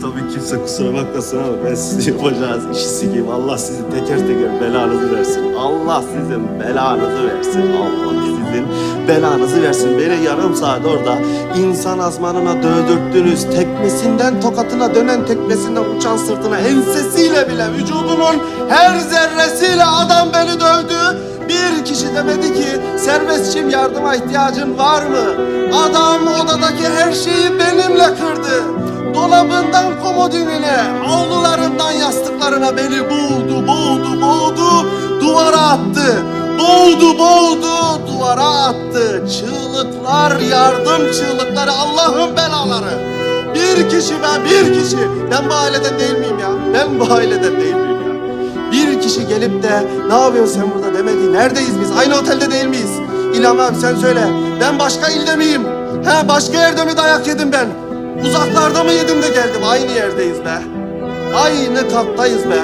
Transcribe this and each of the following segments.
tabii kimse kusura bakmasın ama ben sizin yapacağınız işi sikeyim. Allah sizin teker teker belanızı versin. Allah sizin belanızı versin. Allah sizin belanızı versin. Beni yarım saat orada insan azmanına dövdürttünüz. Tekmesinden tokatına dönen tekmesinden uçan sırtına ensesiyle bile vücudunun her zerresiyle adam beni dövdü. Bir kişi demedi ki serbestçim yardıma ihtiyacın var mı? Adam odadaki her şeyi benimle kırdı. Havlularından yastıklarına beni boğdu, boğdu, boğdu, duvara attı. Boğdu, boğdu, duvara attı. Çığlıklar, yardım çığlıkları, Allah'ın belaları. Bir kişi ben, bir kişi. Ben bu aileden değil miyim ya? Ben bu aileden değil miyim ya? Bir kişi gelip de ne yapıyorsun sen burada demedi. Neredeyiz biz? Aynı otelde değil miyiz? İlham abi sen söyle. Ben başka ilde miyim? He başka yerde mi dayak yedim ben? Uzaklarda mı yedim de geldim? Aynı yerdeyiz be. Aynı kattayız be.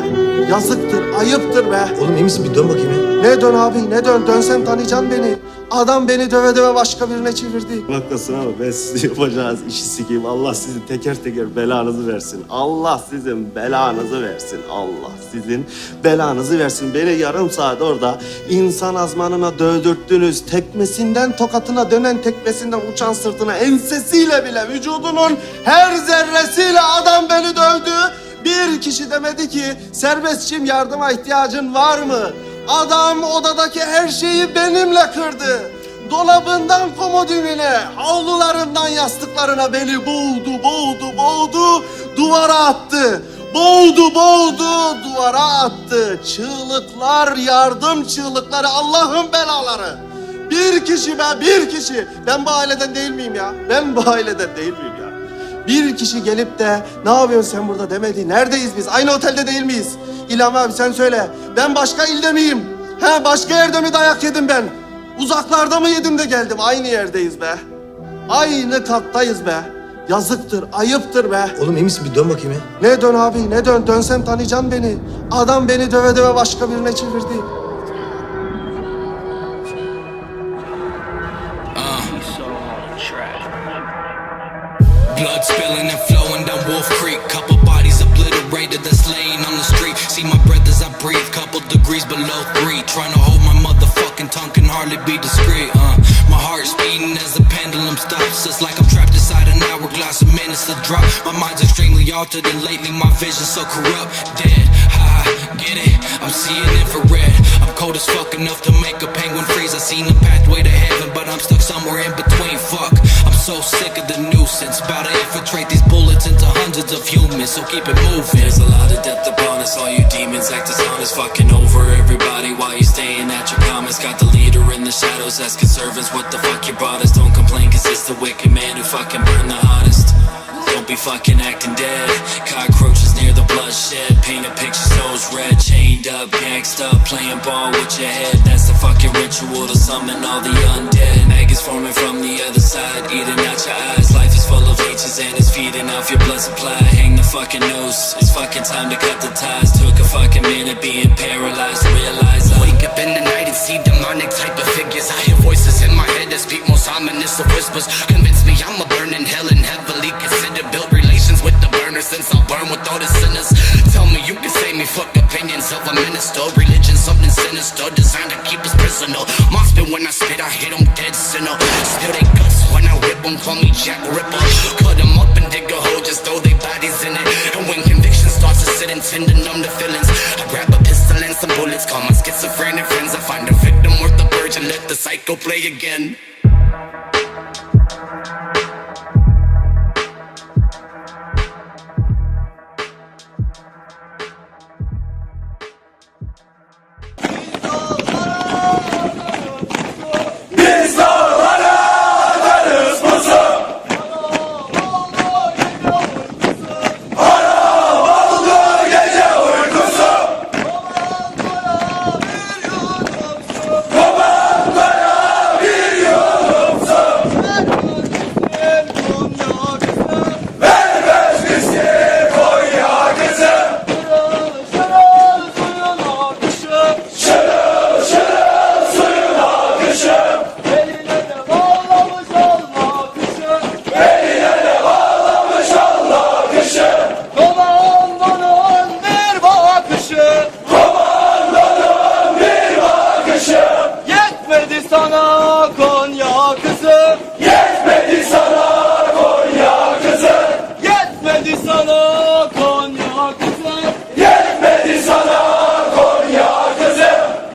Yazıktır, ayıptır be. Oğlum iyi misin? Bir dön bakayım ya. Ne dön abi ne dön dönsem tanıyacaksın beni. Adam beni döve döve başka birine çevirdi. Bakmasın ama ben sizin yapacağınız işi sikeyim. Allah sizin teker teker belanızı versin. Allah sizin belanızı versin. Allah sizin belanızı versin. Beni yarım saat orada insan azmanına dövdürttünüz. Tekmesinden tokatına dönen tekmesinden uçan sırtına ensesiyle bile vücudunun her zerresiyle adam beni dövdü. Bir kişi demedi ki serbestçim yardıma ihtiyacın var mı? Adam odadaki her şeyi benimle kırdı. Dolabından komodinine, havlularından yastıklarına beni boğdu, boğdu, boğdu, duvara attı. Boğdu, boğdu, duvara attı. Çığlıklar, yardım çığlıkları, Allah'ın belaları. Bir kişi ben, bir kişi. Ben bu aileden değil miyim ya? Ben bu aileden değil miyim? Bir kişi gelip de ne yapıyorsun sen burada demedi. Neredeyiz biz? Aynı otelde değil miyiz? İlham abi sen söyle. Ben başka ilde miyim? He başka yerde mi dayak yedim ben? Uzaklarda mı yedim de geldim? Aynı yerdeyiz be. Aynı kattayız be. Yazıktır, ayıptır be. Oğlum iyi misin? Bir dön bakayım ya. Ne dön abi ne dön dönsem tanıyacaksın beni. Adam beni döve döve başka birine çevirdi. Spilling and flowing down Wolf Creek. Couple bodies obliterated that's laying on the street. See my breath as I breathe, couple degrees below three. Trying to hold my motherfucking tongue can hardly be discreet. Uh, my heart's beating as the pendulum stops. It's like I'm trapped inside an hourglass of minutes to drop. My mind's extremely altered and lately my vision's so corrupt. Dead, high, get it? I'm seeing infrared. I'm cold as fuck enough to make a penguin freeze. I seen the pathway to heaven, but I'm stuck somewhere in between. Fuck, I'm so sick of the nuisance. About to infiltrate these bullets into hundreds of humans, so keep it moving. There's a lot of depth upon us, all you demons act as honest Fucking over everybody while you staying at your comments Got the leader in the shadows asking servants what the fuck you brought us Don't complain cause it's the wicked man who fucking burned the hottest Don't be fucking acting dead Cockroaches near the bloodshed gangsed up, playing ball with your head. That's the fucking ritual to summon all the undead. Maggots forming from the other side Eating out your eyes. Life is full of leeches and it's feeding off your blood supply. Hang the fucking noose It's fucking time to cut the ties. Took a fucking minute being paralyzed Realize I Wake up in the night and see demonic type of figures. I hear voices in my head that speak most ominous of whispers. Convince me I'm a burn in hell. And heavily consider build relations with the burner since I'll burn with all the sinners. Tell me you can save me, fuck a minister. Religion something sinister designed to keep us prisoner. Moss spit when I spit, I hit 'em dead sinner. Still they guts when I rip 'em, call me Jack Ripper. Cut 'em up and dig a hole, just throw their bodies in it. And when conviction starts to sit and tend to numb the feelings, I grab a pistol and some bullets, call my schizophrenic friends. I find a victim worth the purge and let the cycle play again.